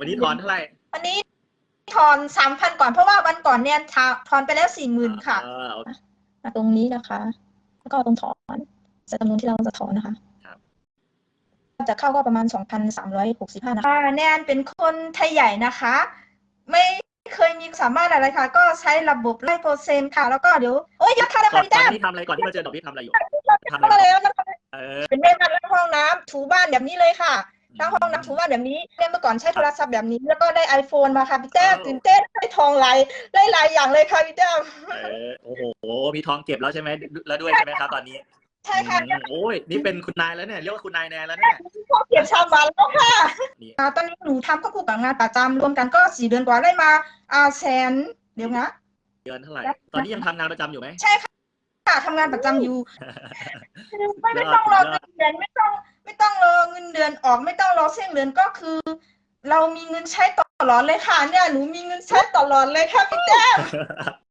วันนี้ถอนเท่าไหร่วันนี้ถอนสามพันก่อนเพราะว่าวันก่อนเนี่ยทาถอนไปแล้วสี่หมื่นค่ะเออโอเคมาตรงนี้นะคะ แล้วก็ตรงถอนใส่จำนวนที่เราจะถอนนะคะครับจะเข้าก็ประมาณสองพันสามร้อยหกสิบห้านะคะอ่าแนนเป็นคนไทยใหญ่นะคะ ไม่เคยมีสามารถอะไรค่ะ ก็ใช้ระบบไล่เปอร์เซ็นต์ค่ะ แล้วก็เดี๋ยว โอ้ยยอดค่ะนะก่อคะนพี่ก่อนแจ้มที่ทำอะไรก่อนที่มาเจอดอกพี่ทำอะไรอยู่ทำก็อะไรแล้วนะคะเออเป็นแม่บ้านล้างห้องน้ำถูบ้านแบบนี้เลยค่ะ ล้างห้องน้ำถูบ้านแบบนี้เนี่ยเมื่อก่อนใช้โทรศัพท์แบบนี้ แล้วก็ได้ iPhone มาค่ะพี่แจ้มตื่นเต้นได้ทองหลายได้หลายอย่างเลยค่ะพี่แจ้มเออโอ้โหมีทองเก็บแล้วใช่ไหมแล้วด้วยใช่ไหมครับตอนนี้ใช่ค่ะอืมโอ้ยนี่เป็นคุณนายแล้วเนี่ยเรียกว่าคุณนายแนนแล้วเนี่ยพอเก็บชาวบ้านแล้วค่ะนี่อ่าตอนนี้หนูทำควบคู่กับงานประจำรวมกันก็สี่เดือนกว่าได้มาอ่าแสนเดี๋ยวนะเดือนเท่าไหร่ตอนนี้ยังทำงานประจำอยู่ไหมค่ะทำงานประจำอยู่ไม่ไม่ต้องรอเงินเดือนไม่ต้องไม่ต้องรอ เงินเดือนออกไม่ต้องรอสิ้นเดือนก็คือ เรามีเงินใช้ตลอดเลยค่ะ เนี่ยหนูมีเงินใช้ตลอดเลยค่ะพี่แจ้ม